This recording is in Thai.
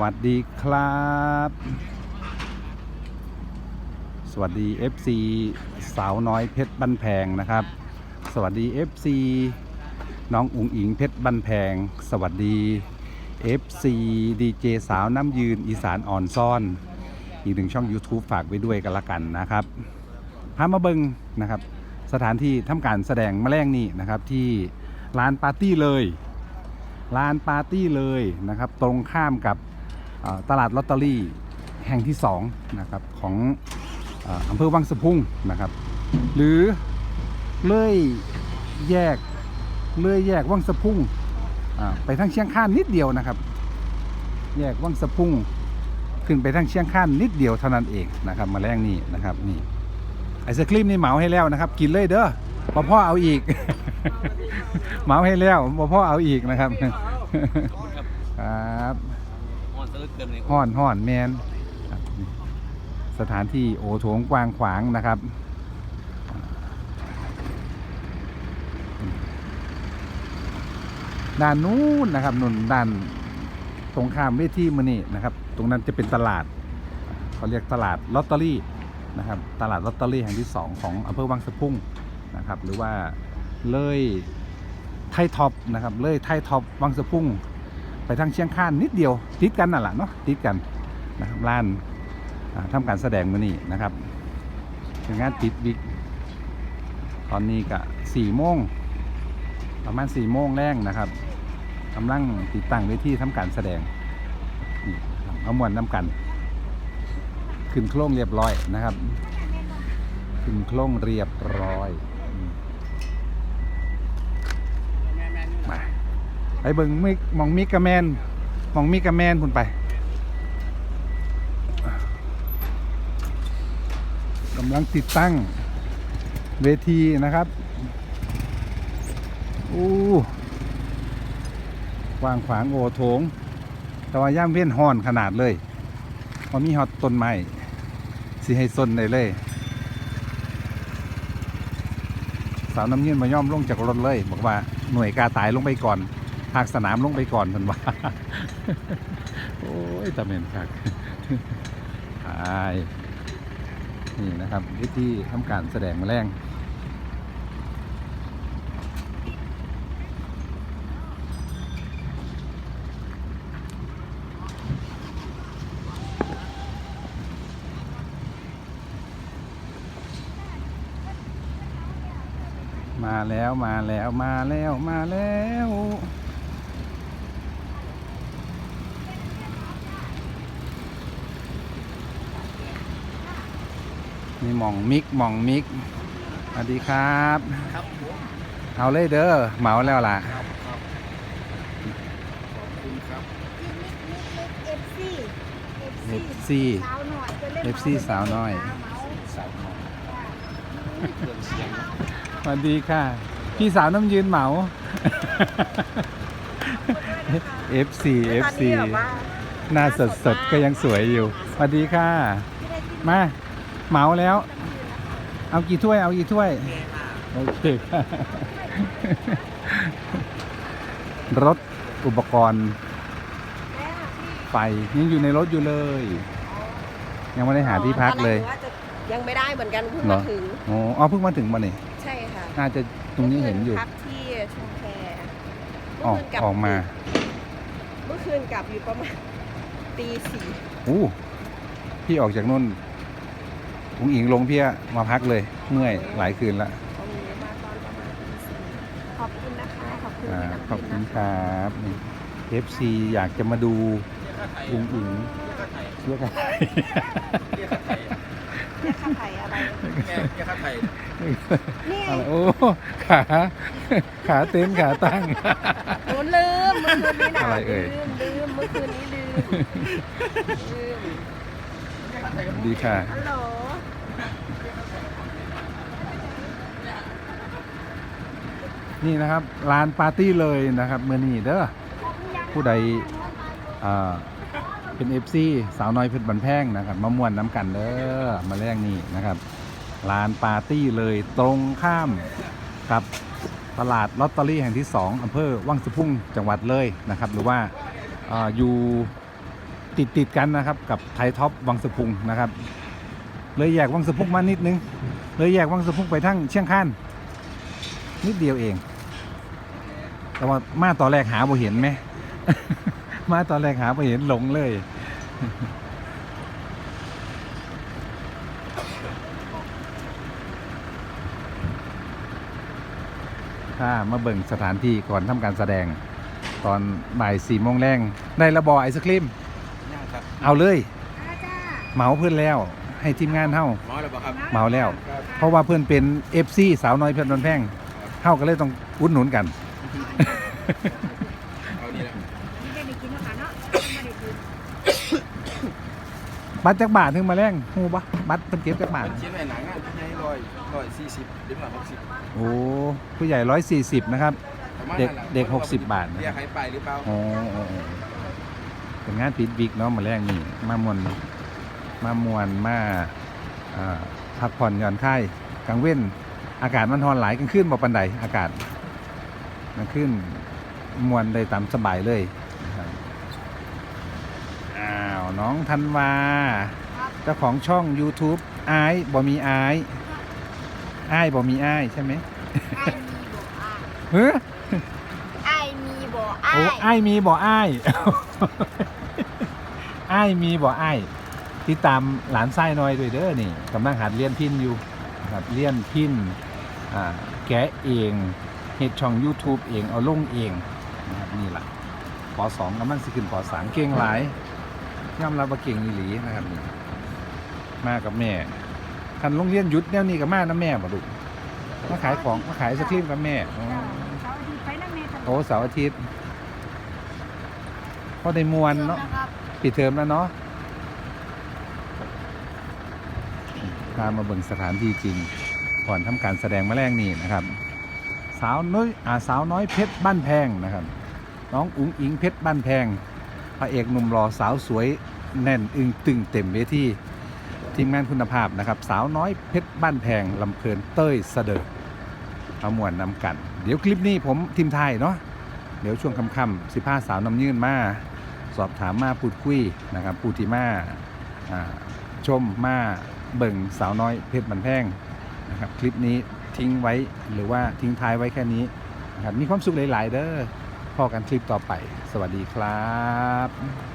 วัสดีครับ สวัสดี FC สาวน้อยเพชรบันแพงนะครับ สวัสดี FC น้องอุ๋งอิงเพชรบันแพง สวัสดี FC ดีเจสาวน้ำยืนอีสานอ่อนซ่อน อีกหนึ่งช่อง YouTube ฝากไว้ด้วยกันละกันนะครับพามาเบิงนะครับ สถานที่ทำการแสดงแมลงนี่นะครับที่ร้านปาร์ตี้เลยลานปาร์ตี้เลยนะครับ ตรงข้ามกับ ตลาดลอตเตอรี่แห่งที่2นะครับของอำเภอวังสะพุงนะครับ หรือเลื่อยแยกเลื่อยแยกวังสะพุงอ่าไปทางเชียงคานนิดเดียวนะครับ แยกวังสะพุงขึ้นไปทางเชียงคานนิดเดียวเท่านั้นเองนะครับมาแรงนี่นะครับนี่ไอศครีมนี่เหมาให้แล้วนะครับ กินเลยเด้อพอพ่อเอาอีกเหมาให้แล้วพอพ่อเอาอีกนะครับครับ ซะเหลือเกินเลยห่อนห่อนแมนครับสถานที่โอโถงกว้างขวางนะครับ ด้านนู้นนะครับนุ่นด้านตรงข้ามเวทีมือนี่นะครับ ตรงนั้นจะเป็นตลาดเขาเรียกตลาดลอตเตอรี่นะครับ ตลาดลอตเตอรี่แห่งที่สองของอำเภอวังสะพุงนะครับ หรือว่าเลยไทยท็อปนะครับ เลยไทยท็อปวังสะพุง ไปทางเชียงคานนิดเดียวติดกันน่ะแหละเนาะติดกันนะครับร้านอ่าทำการแสดงมือนี่นะครับเป็นงานปิดบิ๊กตอนนี้ก็สี่โมงประมาณสี่โมงแรงนะครับกำลังติดตั้งเวทีทำการแสดงเอามวนน้ำกันขึ้นโครงเรียบร้อยนะครับ ขึ้นโครงเรียบร้อยอืมมา ไปเบิ่งมิกมองมิกกะแมนมองมิกกะแมนพุ่นไปกำลังติดตั้งเวทีนะครับอู้วางขวางโอโถง แต่ว่าย่ามเว้นห่อนขนาดเลยพอมีฮอตต้นไม้สิให้ซนได้เลย สาวน้ำเงินมาย่อมลงจากรถเลย บอกว่าหน่วยกาตายลงไปก่อน ภาคสนามลงไปก่อนเพิ่นว่า โอ้ยตะเมนครับทายนี่นะครับวิธีทำการแสดงแมลงมาแล้วมาแล้วมาแล้วมาแล้ว นี่หมองมิกหมองมิกสวัสดีครับครับผมเอาเลยเด้อเหมาแล้วล่ะครับครับขอบคุณครับเอฟซี FC สาวหน่อยจะเล่น FC สาวน้อยสาวน้อยเครื่องเสียงสวัสดีค่ะ พี่สาวน้ำยืนเหมา FC FC หน้าสดสดๆก็ยังสวยอยู่สวัสดีค่ะ มา เหมาแล้ว เอากี่ถ้วย เอากี่ถ้วย โอเคค่ะรถอุปกรณ์ ไฟยังอยู่ในรถอยู่เลย ยังไม่ได้หาที่พักเลยตอนแรว่าจะยังไม่ได้เหมือนกันเพิ่งเหรมาอถึงอ๋ออ๋อเพิ่งมาถึงมาเนี่ยใช่ค่ะน่าจะตรงนี้เห็นอยู่พักที่ชุมแพออกเมื่คืนลับออกมา เมื่อคืนกลับอยู่ประมาณตีสี่อู้พี่ออกจากนู่น อุงอิงลงเพี่มาพักเลยเมื่อยหลายคืนละตรงนี้มาตอนประมาณตีสี่ขอบคุณนะคะขอบคุณอ่าที่ขอบคุณนะคคะรับนี่ FC อยากจะมาดูอุงอิงเรียกอะไรเรียกค่าไทยเรียกค่าไถ่อะไรแม่เรียกค่าไทยนี่ไงอะไรโอ้ขาขาเต้นขาตั้งหนูลืมเมื่อคืนนี้นะอะไรเอ่ยลืมลืมเมื่อคืนนี้ลืมลืมดีค่ะฮัลโหล นี่นะครับร้านปาร์ตี้เลยนะครับเมื่อนี้เด้อผู้ใดเป็น FC สาวน้อยเพชรบันแพงนะครับมาม่วนน้ำกันเด้อมาแรกนี่นะครับร้านปาร์ตี้เลยตรงข้ามกับตลาดลอตเตอรี่แห่งที่ 2อำเภอวังสะพุงจังหวัดเลยนะครับ หรือว่าอาอยู่ติดติดกันนะครับกับไทยท็อปวังสะพุงนะครับ เลยแยกวังสะพุงมานิดนึง เลยแยกวังสะพุงไปทั้งเชียงคานนิดเดียวเอง แต่ว่ามาตอนแรกหาบ่เห็นไหม มาตอนแรกหาบ่เห็นหลงเลยถ้ามาเบิ่งสถานที่ก่อนทำการแสดงตอนบ่ายสี่โมงแรงในระบอไอศครีมย่างครับเอาเลยอาจ้าเหมาเพื่อนแล้วให้ทีมงานเฮาน้อยแล้วเปล่าครับเหมาแล้วครับเพราะว่าเพื่อนเป็น FC สาวน้อยเพชรบันแพงเฮาก็เลยต้องอุดหนุนกัน เอานี่แหละไม่ได้ไปกินเนาะค่ะเนาะไม่ได้กินบัตรจักบาทถึงมาแรงฮู้ปะบัตรเพิ่นเก็บจักบาทมันเขียนไว้หนังงานที่ให้ร้อยร้อยสี่สิบถึงร้อยหกสิบโอ้ผู้ใหญ่140นะครับ ประมาณเด็กนั้นแหละเด็ก60บาทนะ เรียกใครไปหรือเปล่าโอ้โอ้โอ้เป็นงานปิดบิ๊กเนาะมาแรงนี่มามวนมามวนมาอ่าพักผ่อนหย่อนคลายกลางเว้น อากาศมันร้อนหลายกลางคืนบ่ปันใดอากาศกลางคืน มวนได้ตามสบายเลยนะครับอ้าวน้องธันวาเจ้าของช่อง YouTube อายบ่มีอายอายบ่มีอายใช่ไหมไอมีบ่ไอเฮ้ยไอมีบ่ไอโอ้ไอ้ายมีบ่อ้ายอ้ายมีบ่อ้ายติดตามหลานไส้น้อยด้วยเด้อนี่กำลังหัดเรียนพินอยู่นะครับเรียนพินอ่าแกะเองเฮ็ดช่อง YouTube เองเอาลงเอง นะครับนี่แหละปสองกำลังสิขึ้นปสามเก่งหลายยอมรับว่าเก่งอีหลีนะครับนี่มากับแม่คันโรงเรียนหยุดแนวนี้กับมานะแม่บ่ลูกมาขายของมาขายไอศครีมกับแม่อ๋อเสาร์อาทิตย์ไปนั่งในตลาดโอ้เสาร์อาทิตย์พอได้มวนเนาะนะครับปิดเทอมแล้วเนาะพามาเบิ่งสถานที่จริง ก่อนทำการแสดงแมาแรงนี่นะครับ สาวน้อยอาสาวน้อยเพชรบ้านแพงนะครับ น้องอุ๋งอิงเพชรบ้านแพง พระเอกหนุ่มหล่อสาวสวยแน่นอึงตึงเต็มเวทีทีมงานคุณภาพนะครับ สาวน้อยเพชรบ้านแพงลำเพลินเต้ยเสดิร์เอามวนนำกัน เดี๋ยวคลิปนี้ผมทีมไทยเนาะเดี๋ยวช่วงค่ำๆสิาสาวนำยื่นมาสอบถามมาพูดคุยนะครับผู้ที่มาาชมมาเบิ่งสาวน้อยเพชรบันแพงนะครับคลิปนี้ทิ้งไว้หรือว่าทิ้งท้ายไว้แค่นี้นะครับมีความสุขหลาย ๆ เด้อ พอกันคลิปต่อไป สวัสดีครับ